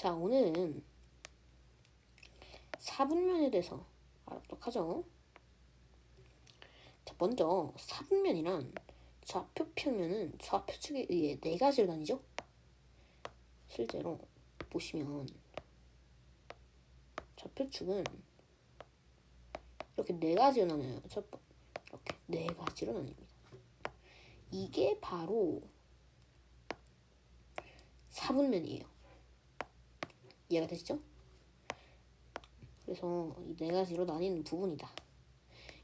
자, 오늘은 4분면에 대해서 알아보도록 하죠. 자, 먼저 4분면이란 좌표 평면은 좌표 측에 의해 네 가지로 나뉘죠. 실제로 보시면 좌표축은 이렇게 네 가지로 나뉘어요. 첫 번, 이렇게 네 가지로 나뉩니다. 이게 바로 사분면이에요. 이해가 되시죠? 그래서 이 네 가지로 나뉘는 부분이다.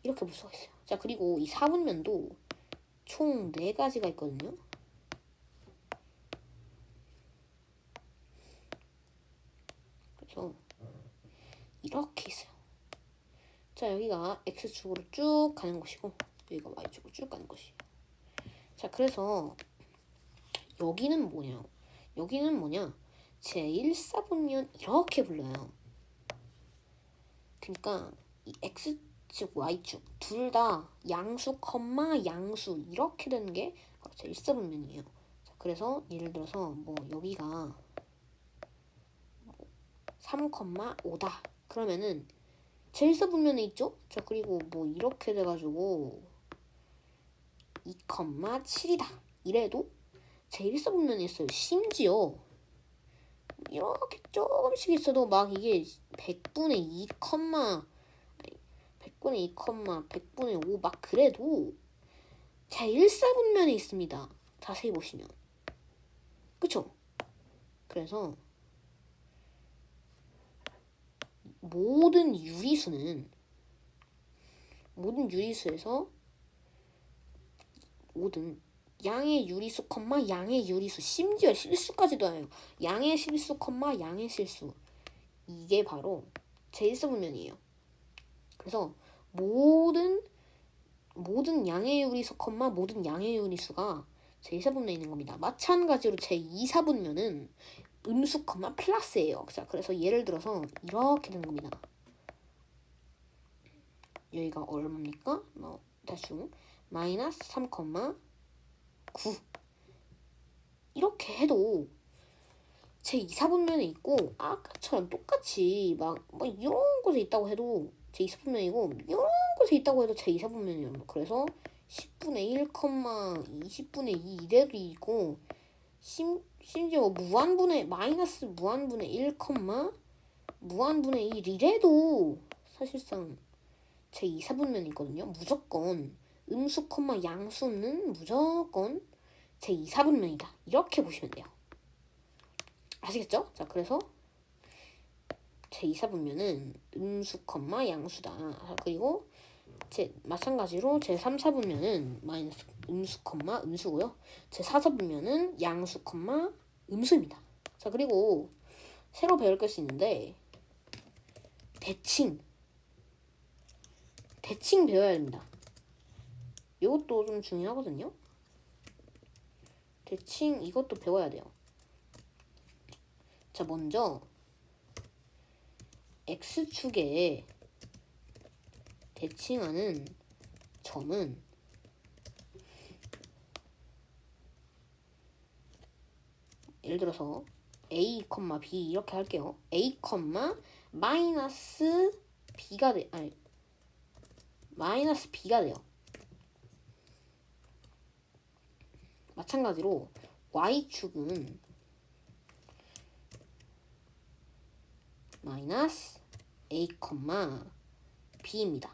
이렇게 볼 수가 있어요. 자, 그리고 이 사분면도 총 네 가지가 있거든요. 그래서 이렇게 있어요. 자, 여기가 x축으로 쭉 가는 것이고 여기가 y축으로 쭉 가는 것이에요. 자, 그래서 여기는 뭐냐? 여기는 뭐냐? 제1사분면 이렇게 불러요. 그러니까 이 x축, y축 둘 다 양수, 컴마 양수 이렇게 되는 게 바로 제1사분면이에요. 자, 그래서 예를 들어서 뭐 여기가 3,5다. 그러면은 제1사분면에 있죠? 자, 그리고 뭐 이렇게 돼 가지고 2,7이다. 이래도 제1사분면에 있어요. 심지어 이렇게 조금씩 있어도 막 이게 100분의 2, 아니 100분의 2, 100분의 5 막 그래도 제1사분면에 있습니다. 자세히 보시면. 그쵸? 그래서 모든 유리수는 모든 유리수에서 모든 양의 유리수, 컴마 양의 유리수, 심지어 실수까지도 해요. 양의 실수, 컴마 양의 실수. 이게 바로 제1사분면이에요. 그래서 모든 모든 양의 유리수, 컴마 모든 양의 유리수가 제1사분면에 있는 겁니다. 마찬가지로 제2사분면은 음수, 컴마 플러스예요. 자, 그래서 예를 들어서 이렇게 되는 겁니다. 여기가 얼마입니까? 뭐 대충 마이너스 3, 9 이렇게 해도 제 2사분면에 있고 아까처럼 똑같이 막, 막 이런 곳에 있다고 해도 제 2사분면이고 이런 곳에 있다고 해도 제 2사분면이에요. 그래서 10분의 1, 20분의 2 이래도 있고 심, 심지어 무한분의 마이너스 무한분의 1, 무한분의 1 이래도 사실상 제 2사분면이 있거든요. 무조건 음수, 콤마 양수는 무조건 제 2사분면이다. 이렇게 보시면 돼요. 아시겠죠? 자, 그래서 제 2사분면은 음수, 콤마 양수다. 그리고 제 마찬가지로 제 3사분면은 마이너스 음수, 콤마 음수고요. 제 4사분면은 양수, 콤마 음수입니다. 자, 그리고 새로 배울 것이 있는데 대칭 대칭 배워야 됩니다. 이것도 좀 중요하거든요. 대칭 이것도 배워야 돼요. 자, 먼저 x축에 대칭하는 점은 예를 들어서 a, b 이렇게 할게요. a, 마이너스 b가 돼. 아니 마이너스 b가 돼요. 마찬가지로 y축은 마이너스 a, b입니다.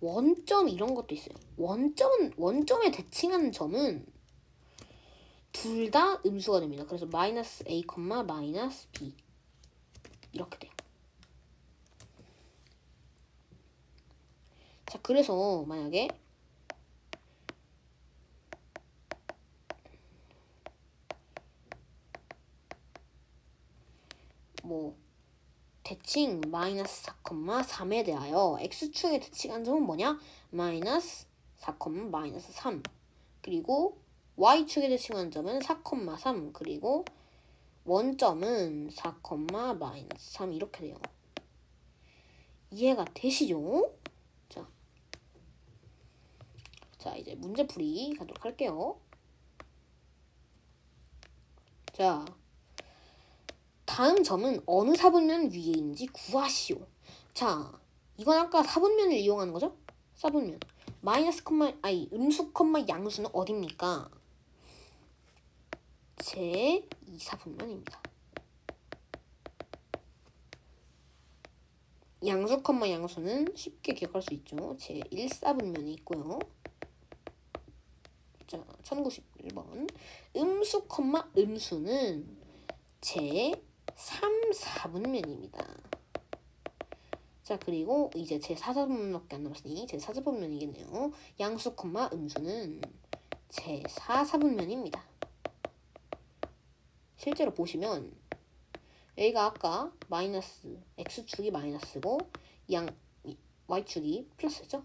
원점 이런 것도 있어요. 원점은 원점에 대칭하는 점은 둘 다 음수가 됩니다. 그래서 마이너스 a, 마이너스 b 이렇게 돼요. 자, 그래서 만약에 뭐 대칭 마이너스 4,3에 대하여 x축에 대칭한 점은 뭐냐? 마이너스 4, 마이너스 3 그리고 y축에 대칭한 점은 4,3 그리고 원점은 4, 마이너스 3 이렇게 돼요. 이해가 되시죠? 자, 자 이제 문제풀이 가도록 할게요. 자, 다음 점은 어느 사분면 위에 있는지 구하시오. 자, 이건 아까 사분면을 이용하는 거죠? 사분면. 마이너스 컴마, 아니, 음수 컴마 양수는 어딥니까? 제 2사분면입니다. 양수 컴마 양수는 쉽게 기억할 수 있죠. 제 1사분면이 있고요. 자, 1091번. 음수 컴마 음수는 제 3, 4분면입니다. 자, 그리고 이제 제 4사분면밖에 안 남았으니 제 4사분면이겠네요. 양수 콤마 음수는 제 4, 4분면입니다. 실제로 보시면 A가 아까 마이너스 X축이 마이너스고 양 Y축이 플러스죠?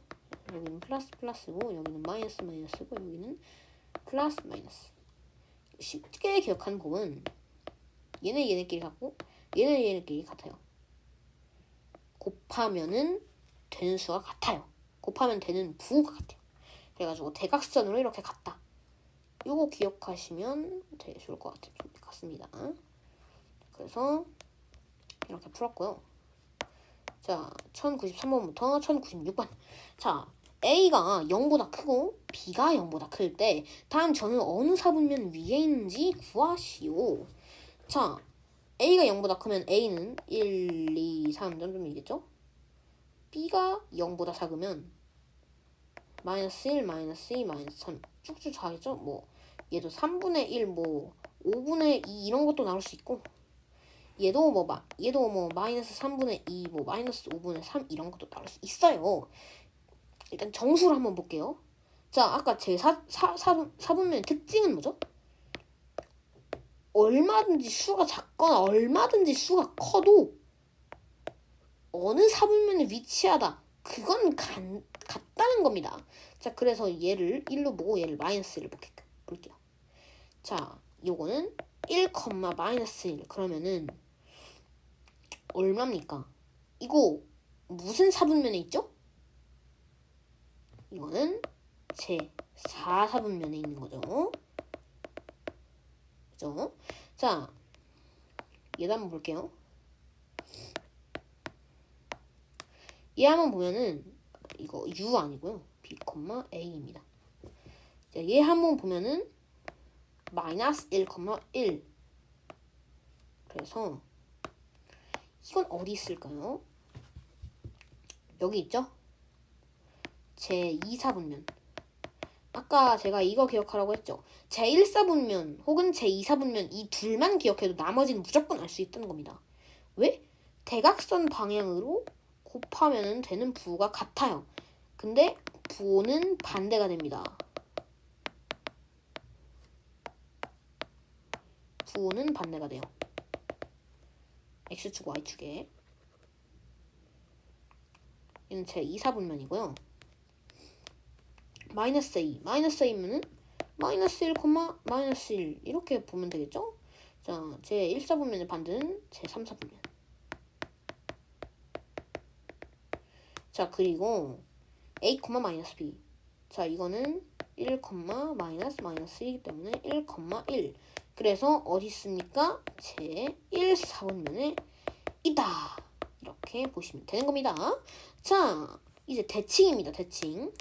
여기는 플러스 플러스고 여기는 마이너스 마이너스고 여기는 플러스 마이너스 쉽게 기억하는 법은 얘네 얘네끼리 같고 얘네 얘네끼리 같아요. 곱하면은 되는 수가 같아요. 곱하면 되는 부호가 같아요. 그래가지고 대각선으로 이렇게 같다. 요거 기억하시면 되게 좋을 것 같, 같습니다. 그래서 이렇게 풀었고요. 자, 1093번부터 1096번. 자, A가 0보다 크고 B가 0보다 클 때 다음 저는 어느 사분면 위에 있는지 구하시오. 자, A가 0보다 크면 A는 1, 2, 3 점점이겠죠? B가 0보다 작으면 마이너스 1, 마이너스 2, 마이너스 3 쭉쭉 가겠죠? 뭐 얘도 3분의 1, 뭐 5분의 2 이런 것도 나올 수 있고 얘도 뭐 마, 얘도 뭐 마이너스 3분의 2, 뭐 마이너스 5분의 3 이런 것도 나올 수 있어요. 일단 정수를 한번 볼게요. 자, 아까 제 4, 4, 4, 4분면의 특징은 뭐죠? 얼마든지 수가 작거나 얼마든지 수가 커도 어느 사분면에 위치하다. 그건 간, 같다는 겁니다. 자, 그래서 얘를 1로 보고 얘를 마이너스 1을 볼게요. 자, 요거는 1, 마이너스 1. 그러면은 얼마입니까? 이거 무슨 사분면에 있죠? 이거는 제 4사분면에 있는 거죠. 그죠? 자, 얘도 한번 볼게요. 얘 한번 보면은 이거 U 아니고요. B, A입니다. 자, 얘 한번 보면은 마이너스 1, 1 그래서 이건 어디 있을까요? 여기 있죠? 제 2사분면 아까 제가 이거 기억하라고 했죠. 제1사분면 혹은 제2사분면 이 둘만 기억해도 나머지는 무조건 알 수 있다는 겁니다. 왜? 대각선 방향으로 곱하면 되는 부호가 같아요. 근데 부호는 반대가 됩니다. 부호는 반대가 돼요. X축, Y축에. 얘는 제 2사분면이고요. 마이너스 A. 마이너스 A면은 마이너스 1, 마이너스 1 이렇게 보면 되겠죠? 자, 제 1사분면의 반대는 제 3사분면. 자, 그리고 A, 마이너스 B. 자, 이거는 1, 마이너스 마이너스 이기 때문에 1, 1. 그래서 어디 있습니까? 제 1사분면에 있다. 이렇게 보시면 되는 겁니다. 자, 이제 대칭입니다. 대칭.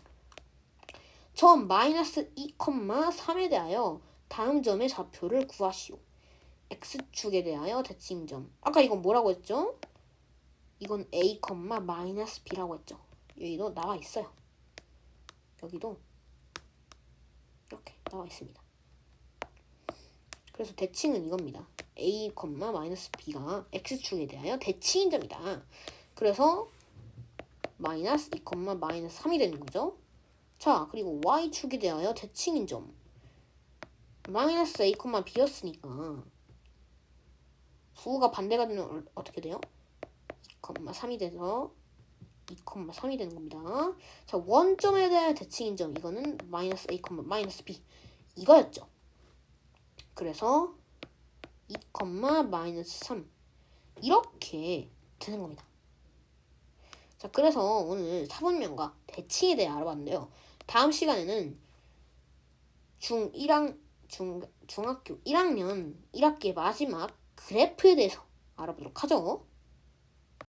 점 마이너스 2,3에 대하여 다음 점의 좌표를 구하시오. x축에 대하여 대칭점. 아까 이건 뭐라고 했죠? 이건 a, 마이너스 b라고 했죠. 여기도 나와 있어요. 여기도 이렇게 나와 있습니다. 그래서 대칭은 이겁니다. a, 마이너스 b가 x축에 대하여 대칭인 점이다. 그래서 마이너스 2, 마이너스 3이 되는 거죠. 자, 그리고 y축에 대하여 대칭인 점. 마이너스 a, b였으니까 부호가 반대가 되면 어떻게 돼요? 2,3이 돼서 2,3이 되는 겁니다. 자, 원점에 대한 대칭인 점. 이거는 마이너스 a, 마이너스 b. 이거였죠. 그래서 2, 마이너스 3. 이렇게 되는 겁니다. 자, 그래서 오늘 사분면과 대칭에 대해 알아봤는데요. 다음 시간에는 중1학 중 중학교 1학년 1학기의 마지막 그래프에 대해서 알아보도록 하죠.